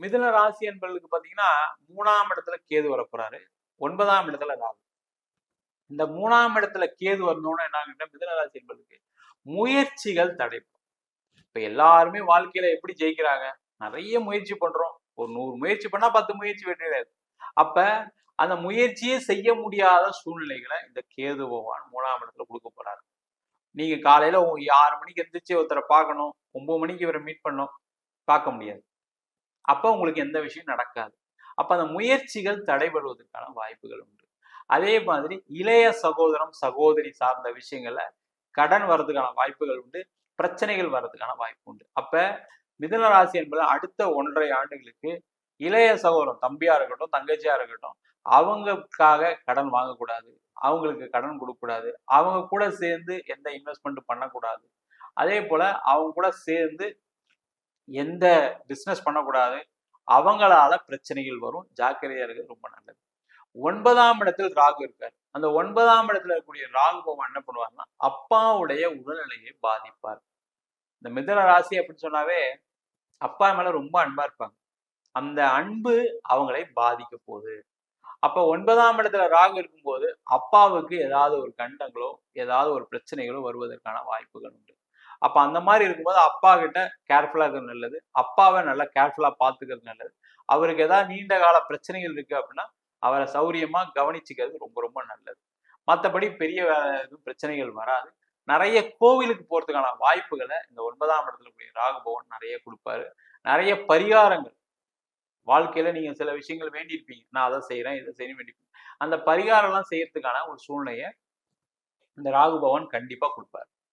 மிதுன ராசி என்பவர்களுக்கு பாத்தீங்கன்னா மூணாம் இடத்துல கேது வரப்போறாரு. ஒன்பதாம் இடத்துல ராகு. இந்த மூணாம் இடத்துல கேது வரணும்னு என்ன மிதுன ராசி என்பதுக்கு முயற்சிகள் தடைப்படும். இப்ப எல்லாருமே வாழ்க்கையில எப்படி ஜெயிக்கிறாங்க? நிறைய முயற்சி பண்றோம். ஒரு நூறு முயற்சி பண்ணா பத்து முயற்சி வெற்றியாது அப்ப அந்த முயற்சியே செய்ய முடியாத சூழ்நிலைகளை இந்த கேது பகவான் மூணாம் இடத்துல கொடுக்க போறாரு. நீங்க காலையில ஆறு மணிக்கு எந்திரிச்சு ஒருத்தரை பார்க்கணும். ஒன்பது மணிக்கு இவரை மீட் பண்ணணும். பார்க்க முடியாது. அப்ப உங்களுக்கு எந்த விஷயம் நடக்காது. அப்ப அந்த முயற்சிகள் தடைபடுவதற்கான வாய்ப்புகள் உண்டு. அதே மாதிரி இளைய சகோதரம் சகோதரி சார்ந்த விஷயங்களை கடன் வர்றதுக்கான வாய்ப்புகள் உண்டு பிரச்சனைகள் வர்றதுக்கான வாய்ப்பு உண்டு. அப்ப மிதுன ராசி என்பது அடுத்த ஒன்றரை ஆண்டுகளுக்கு இளைய சகோதரம் தம்பியா இருக்கட்டும் தங்கச்சியா இருக்கட்டும் அவங்களுக்காக கடன் வாங்கக்கூடாது அவங்களுக்கு கடன் கொடுக்கக்கூடாது அவங்க கூட சேர்ந்து எந்த இன்வெஸ்ட்மெண்ட் பண்ணக்கூடாது. அதே போல அவங்க கூட சேர்ந்து எந்த பிஸ்னஸ் பண்ணக்கூடாது அவங்களால பிரச்சனைகள் வரும். ஜாக்கிரதையா இருக்கிறது ரொம்ப நல்லது. ஒன்பதாம் இடத்தில் ராகு இருக்கார். அந்த ஒன்பதாம் இடத்துல இருக்கக்கூடிய ராகு பகவான் என்ன பண்ணுவார்னா அப்பாவுடைய உடல்நிலையை பாதிப்பார். இந்த மிதன ராசி அப்படின்னு சொன்னாவே அப்பா மேல ரொம்ப அன்பா இருப்பாங்க. அந்த அன்பு அவங்களை பாதிக்க போகுது. அப்ப ஒன்பதாம் இடத்துல ராகு இருக்கும்போது அப்பாவுக்கு ஏதாவது ஒரு கண்டங்களோ ஏதாவது ஒரு பிரச்சனைகளோ வருவதற்கான வாய்ப்புகள் உண்டு. அப்ப அந்த மாதிரி இருக்கும்போது அப்பா கிட்ட கேர்ஃபுல்லா இருக்கிறது நல்லது. அப்பாவை நல்லா கேர்ஃபுல்லா பாத்துக்கிறது நல்லது. அவருக்கு ஏதாவது நீண்ட கால பிரச்சனைகள் இருக்கு அப்படின்னா அவரை சௌரியமா கவனிச்சுக்கிறது ரொம்ப ரொம்ப நல்லது. மற்றபடி பெரிய எதுவும் பிரச்சனைகள் வராது. நிறைய கோவிலுக்கு போறதுக்கான வாய்ப்புகளை இந்த ஒன்பதாம் இடத்துல கூடிய ராகுபவன் நிறைய கொடுப்பாரு. நிறைய பரிகாரங்கள். வாழ்க்கையில நீங்க சில விஷயங்கள் வேண்டியிருப்பீங்க. நான் அதை செய்யறேன் இதை செய்ய வேண்டியிருப்பீங்க அந்த பரிகாரம் எல்லாம் செய்யறதுக்கான ஒரு சூழ்நிலையை இந்த ராகுபவன் கண்டிப்பா கொடுப்பாரு.